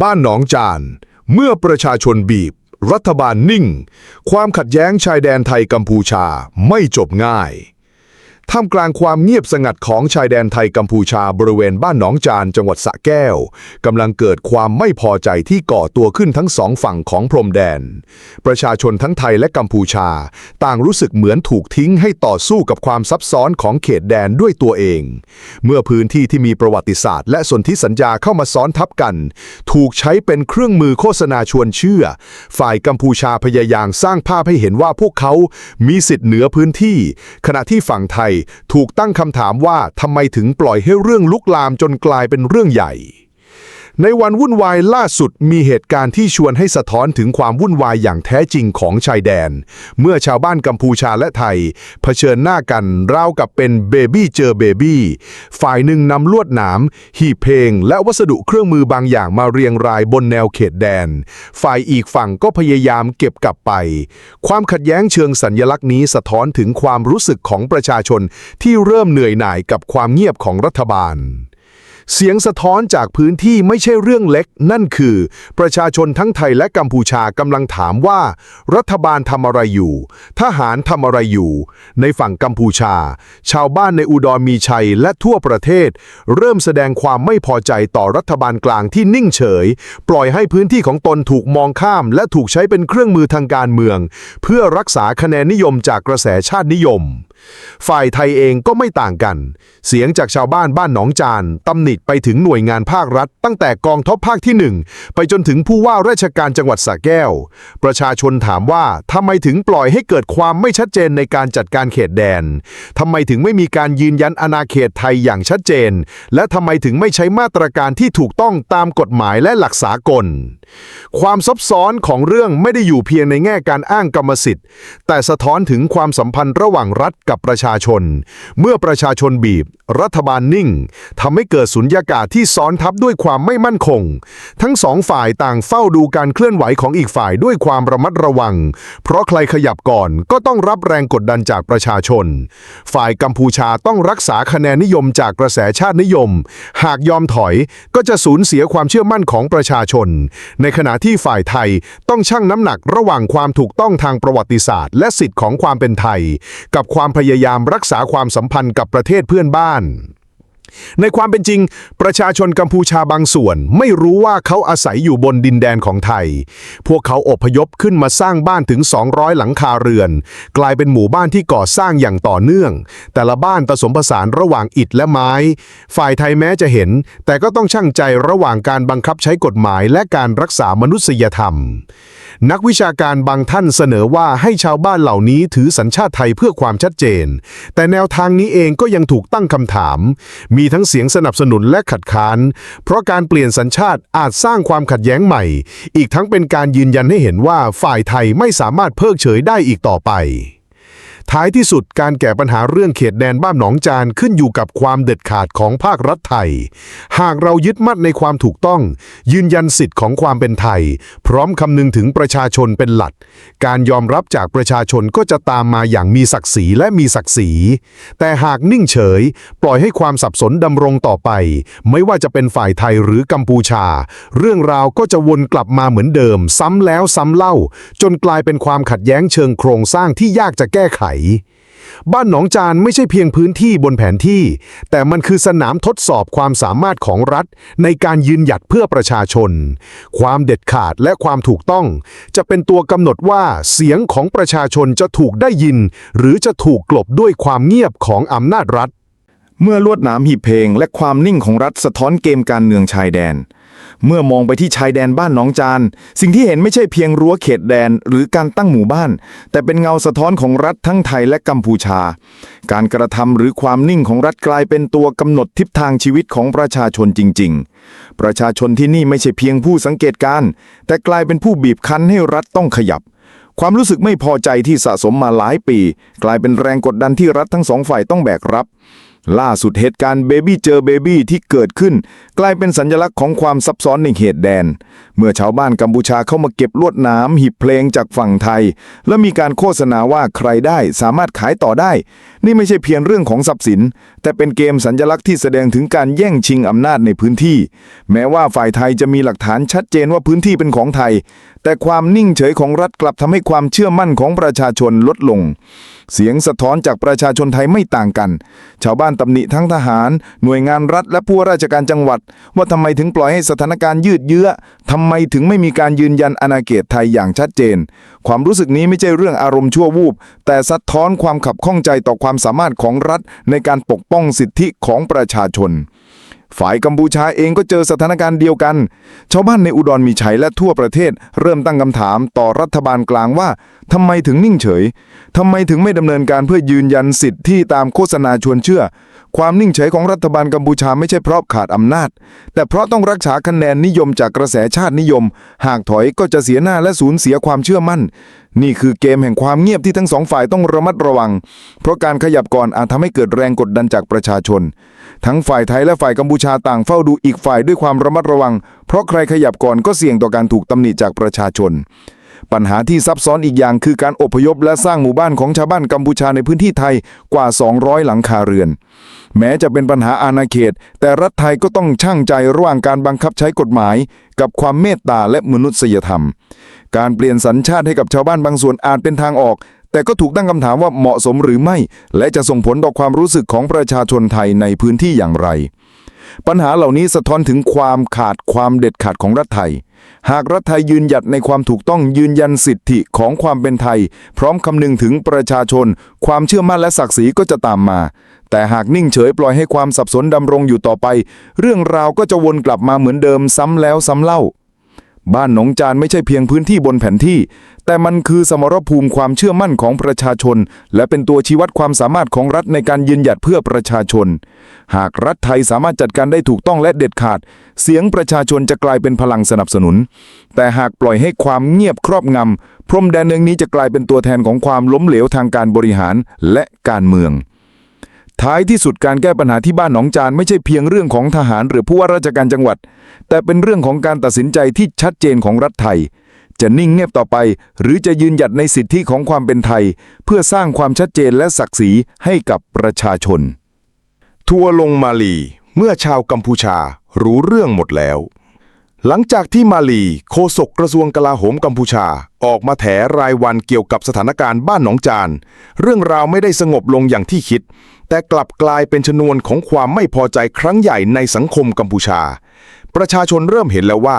บ้านหนองจาน เมื่อประชาชนบีบ รัฐบาลนิ่ง ความขัดแย้งชายแดนไทยกัมพูชาไม่จบง่าย ท่ามกลางความเงียบสงัดของชายแดนไทยกัมพูชาบริเวณบ้านหนองจานจังหวัดสระแก้วกำลังเกิดความไม่พอใจที่ก่อตัวขึ้นทั้งสองฝั่งของพรมแดน ประชาชนทั้งไทยและกัมพูชา ต่างรู้สึกเหมือนถูกทิ้งให้ต่อสู้กับความซับซ้อนของเขตแดนด้วยตัวเอง เมื่อพื้นที่ที่มีประวัติศาสตร์ และสนธิสัญญาเข้ามาซ้อนทับกัน ถูกใช้เป็นเครื่องมือโฆษณาชวนเชื่อ ฝ่ายกัมพูชาพยายามสร้างภาพให้เห็นว่าพวกเขา มีสิทธิ์เหนือพื้นที่ ขณะที่ฝั่งไทยถูกตั้งคำถามว่าทำไมถึงปล่อยให้เรื่องลุกลามจนกลายเป็นเรื่องใหญ่ ในวันวุ่นวายล่าสุดมีเหตุการณ์ที่ชวนให้สะท้อนถึงความวุ่นวายอย่างแท้จริงของชายแดน เมื่อชาวบ้านกัมพูชาและไทย เผชิญหน้ากันราวกับเป็นเบบี้เจอเบบี้ฝ่ายหนึ่งนำลวดหนาม หีบเพลง และวัสดุเครื่องมือบางอย่างมาเรียงรายบนแนวเขตแดน ฝ่ายอีกฝั่งก็พยายามเก็บกลับไป ความขัดแย้งเชิงสัญญลักษณ์นี้สะท้อนถึงความรู้สึกของประชาชนที่เริ่มเหนื่อยหน่ายกับความเงียบของรัฐบาล เสียงสะท้อนจากพื้นที่ไม่ใช่เรื่องเล็ก นั่นคือ ประชาชนทั้งไทยและกัมพูชากำลังถามว่า รัฐบาลทำอะไรอยู่ ทหารทำอะไรอยู่ ในฝั่งกัมพูชา ชาวบ้านในอุดรมีชัยและทั่วประเทศ เริ่มแสดงความไม่พอใจต่อรัฐบาลกลางที่นิ่งเฉย ปล่อยให้พื้นที่ของตนถูกมองข้าม และถูกใช้เป็นเครื่องมือทางการเมือง เพื่อรักษาคะแนนนิยมจากกระแสชาตินิยม ฝ่ายไทยเองก็ไม่ต่างกัน เสียงจากชาวบ้านบ้านหนองจานตำหนิไปถึงหน่วยงานภาครัฐ ตั้งแต่กองทัพภาคที่หนึ่งไปจนถึงผู้ว่าราชการจังหวัดสระแก้ว ประชาชนถามว่าทำไมถึงปล่อยให้เกิดความไม่ชัดเจนในการจัดการเขตแดนทำไมถึงไม่มีการยืนยันอาณาเขตไทยอย่างชัดเจน และทำไมถึงไม่ใช้มาตรการที่ถูกต้องตามกฎหมายและหลักสากล ความซับซ้อนของเรื่องไม่ได้อยู่เพียงในแง่การอ้างกรรมสิทธิ์ แต่สะท้อนถึงความสัมพันธ์ระหว่างรัฐกับประชาชน เมื่อประชาชนบีบ รัฐบาลนิ่งทำให้เกิดสุญญากาศที่ซ้อนทับด้วยความไม่มั่นคง ทั้งสองฝ่ายต่างเฝ้าดูการเคลื่อนไหวของอีกฝ่ายด้วยความระมัดระวัง เพราะใครขยับก่อนก็ต้องรับแรงกดดันจากประชาชน ฝ่ายกัมพูชาต้องรักษาคะแนนนิยมจากกระแสชาตินิยม หากยอมถอยก็จะสูญเสียความเชื่อมั่นของประชาชน ในขณะที่ฝ่ายไทยต้องชั่งน้ำหนักระหว่างความถูกต้องทางประวัติศาสตร์ และสิทธิ์ของความเป็นไทย กับความพยายามรักษาความสัมพันธ์กับประเทศเพื่อนบ้าน one. ในความเป็นจริง ประชาชนกัมพูชาบางส่วน ไม่รู้ว่าเขาอาศัยอยู่บนดินแดนของไทย พวกเขาอพยพขึ้นมาสร้างบ้านถึง 200 หลังคาเรือน กลายเป็นหมู่บ้านที่ก่อสร้างอย่างต่อเนื่อง แต่ละบ้านผสมผสานระหว่างอิฐและไม้ ฝ่ายไทยแม้จะเห็น แต่ก็ต้องชั่งใจระหว่างการบังคับใช้กฎหมายและการรักษามนุษยธรรม นักวิชาการบางท่านเสนอว่าให้ชาวบ้านเหล่านี้ถือสัญชาติไทยเพื่อความชัดเจน แต่แนวทางนี้เองก็ยังถูกตั้งคำถามมีทั้งเสียงสนับสนุนและขัดขาน เพราะการเปลี่ยนสัญชาติอาจสร้างความขัดแย้งใหม่ อีกทั้งเป็นการยืนยันให้เห็นว่าฝ่ายไทยไม่สามารถเพิกเฉยได้อีกต่อไป ท้ายที่สุดการแก้ปัญหาเรื่องเขตแดนบ้านหนองจานขึ้นอยู่กับความเด็ดขาดของภาครัฐไทย หากเรายึดมั่นในความถูกต้อง ยืนยันสิทธิ์ของความเป็นไทย พร้อมคำนึงถึงประชาชนเป็นหลัก การยอมรับจากประชาชนก็จะตามมาอย่างมีศักดิ์ศรีและมีศักดิ์ศรี แต่หากนิ่งเฉย ปล่อยให้ความสับสนดำรงต่อไป ไม่ว่าจะเป็นฝ่ายไทยหรือกัมพูชา เรื่องราวก็จะวนกลับมาเหมือนเดิม ซ้ำแล้วซ้ำเล่า จนกลายเป็นความขัดแย้งเชิงโครงสร้างที่ยากจะแก้ไขบ้านหนองจานไม่ใช่เพียงพื้นที่บนแผนที่ แต่มันคือสนามทดสอบความสามารถของรัฐ ในการยืนหยัดเพื่อประชาชน ความเด็ดขาดและความถูกต้อง จะเป็นตัวกำหนดว่าเสียงของประชาชนจะถูกได้ยิน หรือจะถูกกลบด้วยความเงียบของอำนาจรัฐ เมื่อลวดหนามหีบเพลง และความนิ่งของรัฐสะท้อนเกมการเมืองชายแดน เมื่อมองไปที่ชายแดนบ้านหนองจาน สิ่งที่เห็นไม่ใช่เพียงรั้วเขตแดนหรือการตั้งหมู่บ้าน แต่เป็นเงาสะท้อนของรัฐทั้งไทยและกัมพูชา การกระทำหรือความนิ่งของรัฐกลายเป็นตัวกำหนดทิศทางชีวิตของประชาชนจริง ๆ ประชาชนที่นี่ไม่ใช่เพียงผู้สังเกตการณ์แต่กลายเป็นผู้บีบคั้นให้รัฐต้องขยับความรู้สึกไม่พอใจที่สะสมมาหลายปี กลายเป็นแรงกดดันที่รัฐทั้งสองฝ่ายต้องแบกรับ ล่าสุดเหตุการณ์เบบี้เจอเบบี้ที่เกิดขึ้น กลายเป็นสัญลักษณ์ของความซับซ้อนในเขตแดน เมื่อชาวบ้านกัมพูชาเข้ามาเก็บลวดน้ำหีบเพลงจากฝั่งไทย และมีการโฆษณาว่าใครได้สามารถขายต่อได้ นี่ไม่ใช่เพียงเรื่องของทรัพย์สิน แต่เป็นเกมสัญลักษณ์ที่แสดงถึงการแย่งชิงอำนาจในพื้นที่ แม้ว่าฝ่ายไทยจะมีหลักฐานชัดเจนว่าพื้นที่เป็นของไทย แต่ความนิ่งเฉยของรัฐกลับทำให้ความเชื่อมั่นของประชาชนลดลง เสียงสะท้อนจากประชาชนไทยไม่ต่างกัน ชาวบ้านตำหนิทั้งทหาร หน่วยงานรัฐ และผู้ราชการจังหวัด ว่าทำไมถึงปล่อยให้สถานการณ์ยืดเยื้อทำไมถึงไม่มีการยืนยันอาณาเขตไทยอย่างชัดเจน ความรู้สึกนี้ไม่ใช่เรื่องอารมณ์ชั่ววูบ แต่สะท้อนความขับข้องใจต่อความสามารถของรัฐ ในการปกป้องสิทธิของประชาชน ฝ่ายกัมพูชาเองก็เจอสถานการณ์เดียวกัน ชาวบ้านในอุดรมีชัยและทั่วประเทศ เริ่มตั้งคำถามต่อรัฐบาลกลางว่าทำไมถึงนิ่งเฉยทำไมถึงไม่ดำเนินการเพื่อยืนยันสิทธิตามโฆษณาชวนเชื่อ ความนิ่งเฉยของรัฐบาลกัมพูชาไม่ใช่เพราะขาดอำนาจ แต่เพราะต้องรักษาคะแนนนิยมจากกระแสชาตินิยม หากถอยก็จะเสียหน้าและสูญเสียความเชื่อมั่น นี่คือเกมแห่งความเงียบที่ทั้งสองฝ่ายต้องระมัดระวัง เพราะการขยับก่อนอาจทำให้เกิดแรงกดดันจากประชาชน ทั้งฝ่ายไทยและฝ่ายกัมพูชาต่างเฝ้าดูอีกฝ่ายด้วยความระมัดระวัง เพราะใครขยับก่อนก็เสี่ยงต่อการถูกตำหนิจากประชาชน ปัญหาที่ซับซ้อนอีกอย่างคือการอพยพและสร้างหมู่บ้านของชาวบ้านกัมพูชาในพื้นที่ไทยกว่า 200 หลังคาเรือน แม้จะเป็นปัญหาอาณาเขต แต่รัฐไทยก็ต้องช่างใจระหว่างการบังคับใช้กฎหมาย กับความเมตตาและมนุษยธรรม การเปลี่ยนสัญชาติให้กับชาวบ้านบางส่วนอาจเป็นทางออก แต่ก็ถูกตั้งคำถามว่าเหมาะสมหรือไม่ และจะส่งผลต่อความรู้สึกของประชาชนไทยในพื้นที่อย่างไร ปัญหาเหล่านี้สะท้อนถึงความขาดความเด็ดขาดของรัฐไทย หากรัฐไทยยืนหยัดในความถูกต้องยืนยันสิทธิของความเป็นไทย พร้อมคำนึงถึงประชาชน ความเชื่อมั่นและศักดิ์ศรีก็จะตามมา แต่หากนิ่งเฉยปล่อยให้ความสับสนดำรงอยู่ต่อไป เรื่องราวก็จะวนกลับมาเหมือนเดิมซ้ำแล้วซ้ำเล่า บ้านหนองจานไม่ใช่เพียงพื้นที่บนแผนที่ แต่มันคือสมรภูมิความเชื่อมั่นของประชาชน และเป็นตัวชี้วัดความสามารถของรัฐในการยืนหยัดเพื่อประชาชน หากรัฐไทยสามารถจัดการได้ถูกต้องและเด็ดขาด เสียงประชาชนจะกลายเป็นพลังสนับสนุน แต่หากปล่อยให้ความเงียบครอบงำพรมแดนเนืองนี้จะกลายเป็นตัวแทนของความล้มเหลวทางการบริหารและการเมือง ท้ายที่สุดการแก้ปัญหาที่บ้านหนองจานไม่ใช่เพียงเรื่องของทหารหรือผู้ว่าราชการจังหวัด แต่เป็นเรื่องของการตัดสินใจที่ชัดเจนของรัฐไทย จะนิ่งเงียบต่อไป หรือจะยืนหยัดในสิทธิของความเป็นไทย เพื่อสร้างความชัดเจนและศักดิ์ศรีให้กับประชาชน ทัวลงมาลี เมื่อชาวกัมพูชารู้เรื่องหมดแล้ว หลังจากที่มาลีโฆษกกระทรวงกลาโหมกัมพูชา ออกมาแถรายวันเกี่ยวกับสถานการณ์บ้านหนองจานเรื่องราวไม่ได้สงบลงอย่างที่คิด แต่กลับกลายเป็นชนวนของความไม่พอใจครั้งใหญ่ในสังคมกัมพูชา ประชาชนเริ่มเห็นแล้วว่า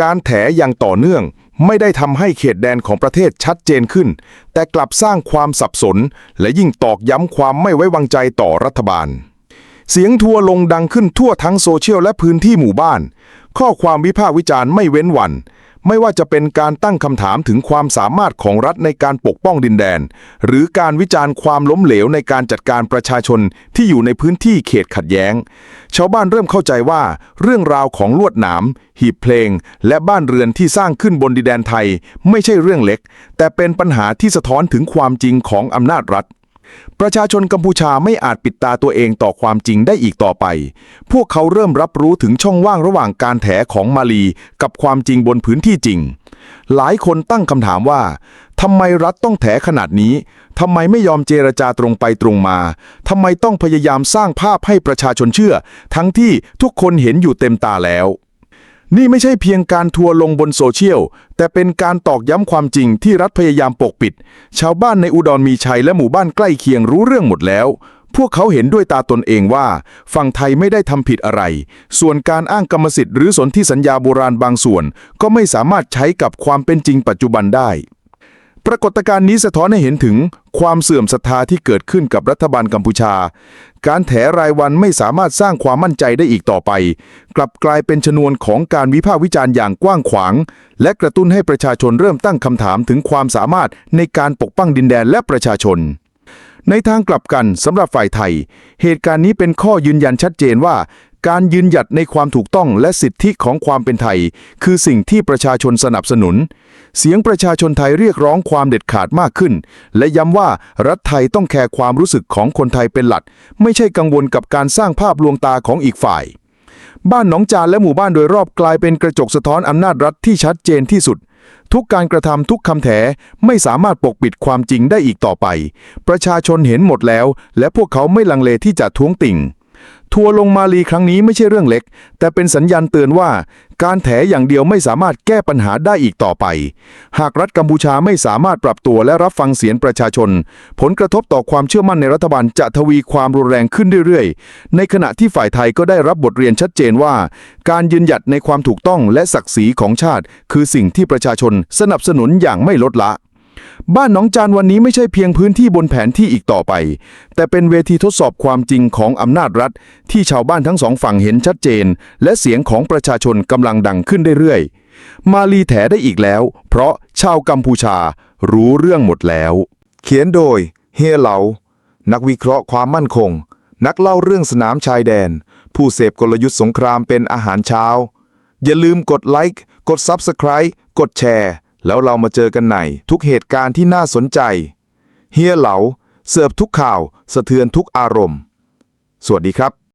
การแถอย่างต่อเนื่องไม่ได้ทำให้เขตแดนของประเทศชัดเจนขึ้น แต่กลับสร้างความสับสน และยิ่งตอกย้ำความไม่ไว้วางใจต่อรัฐบาล เสียงทัวลงดังขึ้นทั่วทั้งโซเชียลและพื้นที่หมู่บ้าน ข้อความวิพากษ์วิจารณ์ไม่เว้นวัน ไม่ว่าจะเป็นการตั้งคำถามถึงความสามารถของรัฐในการปกป้องดินแดน หรือการวิจารณ์ความล้มเหลวในการจัดการประชาชนที่อยู่ในพื้นที่เขตขัดแย้ง ชาวบ้านเริ่มเข้าใจว่าเรื่องราวของลวดหนาม หีบเพลง และบ้านเรือนที่สร้างขึ้นบนดินแดนไทย ไม่ใช่เรื่องเล็ก แต่เป็นปัญหาที่สะท้อนถึงความจริงของอำนาจรัฐ ประชาชนกัมพูชาไม่อาจปิดตาตัวเองต่อความจริงได้อีกต่อไป พวกเขาเริ่มรับรู้ถึงช่องว่างระหว่างการแถของมาลีกับความจริงบนพื้นที่จริง หลายคนตั้งคำถามว่าทำไมรัฐต้องแถขนาดนี้ทำไมไม่ยอมเจรจาตรงไปตรงมาทำไมต้องพยายามสร้างภาพให้ประชาชนเชื่อ ทั้งที่ทุกคนเห็นอยู่เต็มตาแล้ว นี่ไม่ใช่เพียงการทัวร์ลงบนโซเชียล แต่เป็นการตอกย้ำความจริงที่รัฐพยายามปกปิด ชาวบ้านในอุดรมีชัยและหมู่บ้านใกล้เคียงรู้เรื่องหมดแล้ว พวกเขาเห็นด้วยตาตนเองว่า ฝั่งไทยไม่ได้ทำผิดอะไร ส่วนการอ้างกรรมสิทธิ์หรือสนธิสัญญาโบราณบางส่วน ก็ไม่สามารถใช้กับความเป็นจริงปัจจุบันได้ ปรากฏการณ์นี้สะท้อนให้เห็นถึงความเสื่อมศรัทธาที่เกิดขึ้นกับรัฐบาลกัมพูชา การแถรายวันไม่สามารถสร้างความมั่นใจได้อีกต่อไป กลับกลายเป็นชนวนของการวิพากษ์วิจารณ์อย่างกว้างขวาง และกระตุ้นให้ประชาชนเริ่มตั้งคำถามถึงความสามารถในการปกป้องดินแดนและประชาชน ในทางกลับกันสำหรับฝ่ายไทย เหตุการณ์นี้เป็นข้อยืนยันชัดเจนว่า การยืนหยัดในความถูกต้องและสิทธิของความเป็นไทย คือสิ่งที่ประชาชนสนับสนุน เสียงประชาชนไทยเรียกร้องความเด็ดขาดมากขึ้น และย้ำว่ารัฐไทยต้องแคร์ความรู้สึกของคนไทยเป็นหลัก ไม่ใช่กังวลกับการสร้างภาพลวงตาของอีกฝ่าย บ้านหนองจานและหมู่บ้านโดยรอบกลายเป็นกระจกสะท้อนอำนาจรัฐที่ชัดเจนที่สุดทุกการกระทำทุกคำแถไม่สามารถปกปิดความจริงได้อีกต่อไป ประชาชนเห็นหมดแล้ว และพวกเขาไม่ลังเลที่จะท้วงติ่ง ทัวลงมาลีครั้งนี้ไม่ใช่เรื่องเล็ก แต่เป็นสัญญาณเตือนว่า การแถอย่างเดียวไม่สามารถแก้ปัญหาได้อีกต่อไป หากรัฐกัมพูชาไม่สามารถปรับตัวและรับฟังเสียงประชาชน ผลกระทบต่อความเชื่อมั่นในรัฐบาลจะทวีความรุนแรงขึ้นเรื่อยๆ ในขณะที่ฝ่ายไทยก็ได้รับบทเรียนชัดเจนว่า การยืนหยัดในความถูกต้องและศักดิ์ศรีของชาติ คือสิ่งที่ประชาชนสนับสนุนอย่างไม่ลดละ บ้านหนองจานวันนี้ไม่ใช่เพียงพื้นที่บนแผนที่อีกต่อไป แต่เป็นเวทีทดสอบความจริงของอำนาจรัฐ ที่ชาวบ้านทั้งสองฝั่งเห็นชัดเจน และเสียงของประชาชนกำลังดังขึ้นเรื่อยๆ มาลีแถได้อีกแล้ว เพราะชาวกัมพูชารู้เรื่องหมดแล้ว เขียนโดย เฮียเหลา นักวิเคราะห์ความมั่นคง นักเล่าเรื่องสนามชายแดน ผู้เสพกลยุทธ์สงครามเป็นอาหารเช้า อย่าลืมกดไลค์ กด Subscribe กดแชร์ แล้วเรามาเจอกันในทุกเหตุการณ์ที่น่าสนใจ เฮียเหลา เสิร์ฟทุกข่าว สะเทือนทุกอารมณ์ สวัสดีครับ